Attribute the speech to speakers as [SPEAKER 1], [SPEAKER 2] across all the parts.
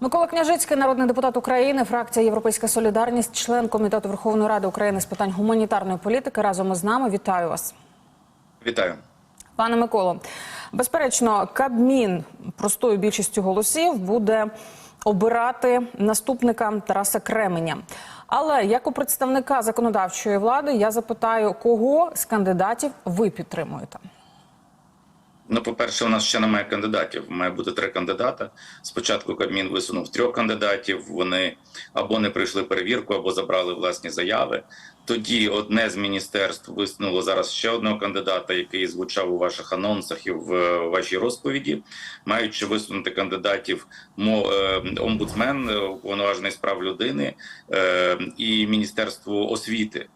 [SPEAKER 1] Микола Княжицький, народний депутат України, фракція Європейська Солідарність, член комітету Верховної Ради України з питань гуманітарної політики. Разом із нами вітаю вас,
[SPEAKER 2] Вітаю.
[SPEAKER 1] пане Миколо. Безперечно, Кабмін простою більшістю голосів буде обирати наступника Тараса Кременя. Але як у представника законодавчої влади, я запитаю, кого з кандидатів ви підтримуєте?
[SPEAKER 2] Ну, по-перше, у нас ще немає кандидатів. Має бути три кандидата. Спочатку Кабмін висунув трьох кандидатів. Вони або не пройшли перевірку, або забрали власні заяви. Тоді одне з міністерств висунуло зараз ще одного кандидата, який звучав у ваших анонсах і в е, вашій розповіді, маючи висунути кандидатів е, омбудсмен, е, уповноважений з прав людини і міністерство освіти.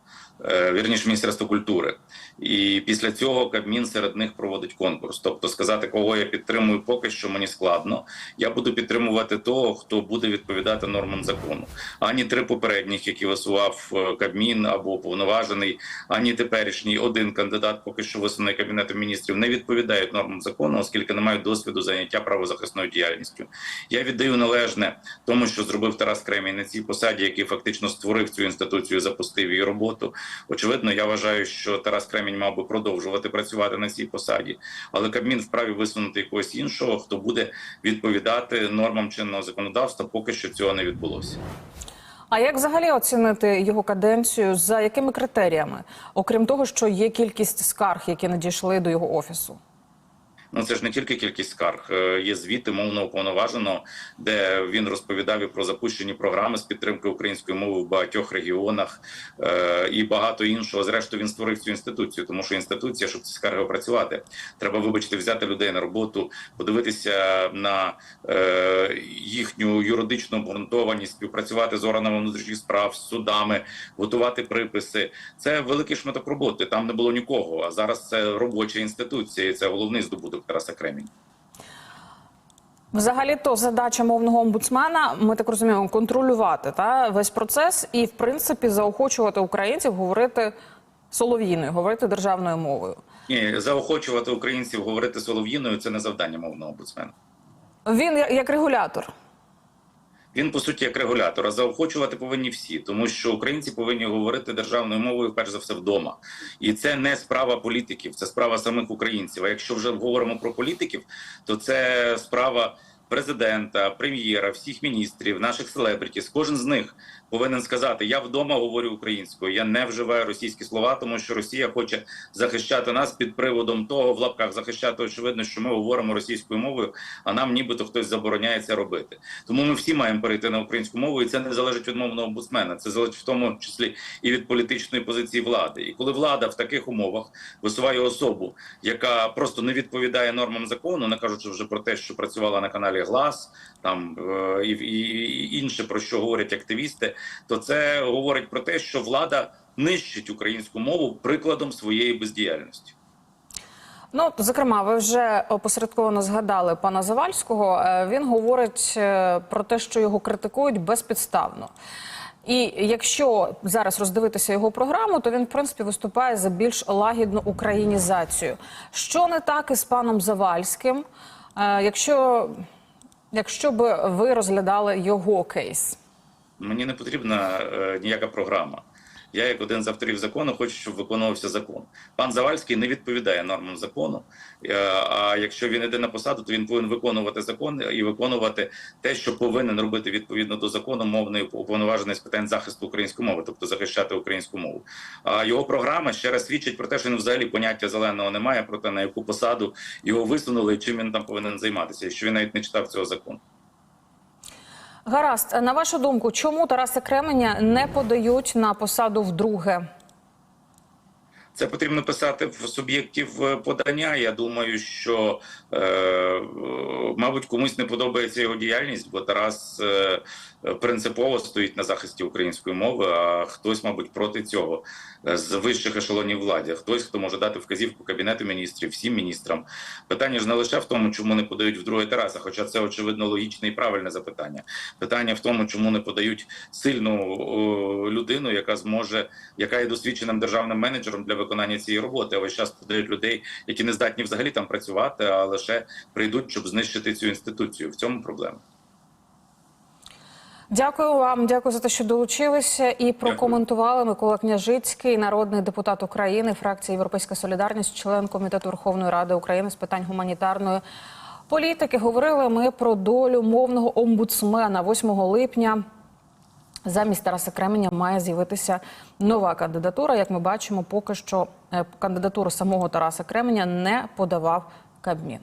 [SPEAKER 2] Е, Вірніше Міністерство культури, і після цього Кабмін серед них проводить конкурс. Тобто сказати, кого я підтримую, поки що мені складно. Я буду підтримувати того, хто буде відповідати нормам закону. Ані три попередніх, які висував е, Кабмін або уповноважений, ані теперішній один кандидат, поки що висунаний кабінетом міністрів, не відповідають нормам закону, оскільки не мають досвіду заняття правозахисною діяльністю. Я віддаю належне тому, що зробив Тарас Кремінь на цій посаді, який фактично створив цю інституцію, запустив її роботу. Очевидно, я вважаю, що Тарас Кремінь мав би продовжувати працювати на цій посаді, але Кабмін вправі висунути якогось іншого, хто буде відповідати нормам чинного законодавства. Поки що цього не відбулося.
[SPEAKER 1] А як взагалі оцінити його каденцію? За якими критеріями? Окрім того, що є кількість скарг, які надійшли до його офісу?
[SPEAKER 2] Ну це ж не тільки кількість скарг, Е, є звіти мовного уповноваженого, де він розповідав і про запущені програми з підтримки української мови в багатьох регіонах е, і багато іншого. Зрештою, він створив цю інституцію, тому що інституція, щоб ці скарги опрацювати, треба, вибачте, взяти людей на роботу, подивитися на е, їхню юридичну обґрунтованість, співпрацювати з органами внутрішніх справ, з судами, готувати приписи. Це великий шматок роботи. Там не було нікого. А зараз це робоча інституція. і Це головний здобуток Тараса Кремінь.
[SPEAKER 1] Взагалі, то задача мовного омбудсмена, ми так розуміємо, контролювати та весь процес і, в принципі, заохочувати українців говорити солов'їною, говорити державною мовою.
[SPEAKER 2] Ні, заохочувати українців говорити солов'їною це не завдання мовного омбудсмена.
[SPEAKER 1] Він як регулятор.
[SPEAKER 2] Він по суті як регулятор, а заохочувати повинні всі, тому що українці повинні говорити державною мовою перш за все вдома, і це не справа політиків, це справа самих українців. А якщо вже говоримо про політиків, то це справа президента, прем'єра, всіх міністрів, наших селебритіс. Кожен з них повинен сказати: я вдома говорю українською, я не вживаю російські слова, тому що Росія хоче захищати нас під приводом того, в лапках захищати очевидно, що ми говоримо російською мовою, а нам нібито хтось забороняє це робити. Тому ми всі маємо перейти на українську мову, і це не залежить від мовного омбудсмена. Це залежить в тому числі і від політичної позиції влади. І коли влада в таких умовах висуває особу, яка просто не відповідає нормам закону, не кажучи вже про те, що працювала на каналі Глас, там е, і, і, і інше про що говорять активісти, то це говорить про те, що влада нищить українську мову прикладом своєї бездіяльності.
[SPEAKER 1] Ну, зокрема, ви вже опосередковано згадали пана Завальського. Е, Він говорить е, про те, що його критикують безпідставно. І якщо зараз роздивитися його програму, то він в принципі виступає за більш лагідну українізацію. Що не так із паном Завальським, е, якщо, якщо би ви розглядали його кейс?
[SPEAKER 2] Мені не потрібна е, ніяка програма. Я, як один з авторів закону, хочу, щоб виконувався закон. Пан Завальський не відповідає нормам закону. Е, а якщо він йде на посаду, то він повинен виконувати закон і виконувати те, що повинен робити відповідно до закону мовний уповноважений з питань захисту української мови, тобто захищати українську мову. А його програма ще раз свідчить про те, що він взагалі поняття зеленого не має, про те, на яку посаду його висунули і чим він там повинен займатися, якщо він навіть не читав цього закону.
[SPEAKER 1] Гаразд, на вашу думку, чому Тараса Кременя не подають на посаду вдруге?
[SPEAKER 2] Це потрібно писати в суб'єктів подання. Я думаю, що е, мабуть комусь не подобається його діяльність, бо Тарас е, принципово стоїть на захисті української мови. А хтось, мабуть, проти цього з вищих ешелонів влади. Хтось, хто може дати вказівку кабінету міністрів, всім міністрам. Питання ж не лише в тому, чому не подають вдруге Тараса, хоча це очевидно логічне і правильне запитання. Питання в тому, чому не подають сильну о, людину, яка зможе, яка є досвідченим державним менеджером для виконання цієї роботи. А весь час подають людей, які не здатні взагалі там працювати, а лише прийдуть, щоб знищити цю інституцію. В цьому проблема.
[SPEAKER 1] Дякую вам, дякую за те, що долучилися і прокоментували Микола Княжицький, народний депутат України, фракція Європейська Солідарність, член комітету Верховної Ради України з питань гуманітарної політики. Говорили ми про долю мовного омбудсмена 8 липня. Замість Тараса Кременя має з'явитися нова кандидатура. Як ми бачимо, поки що е, кандидатуру самого Тараса Кременя не подавав Кабмін.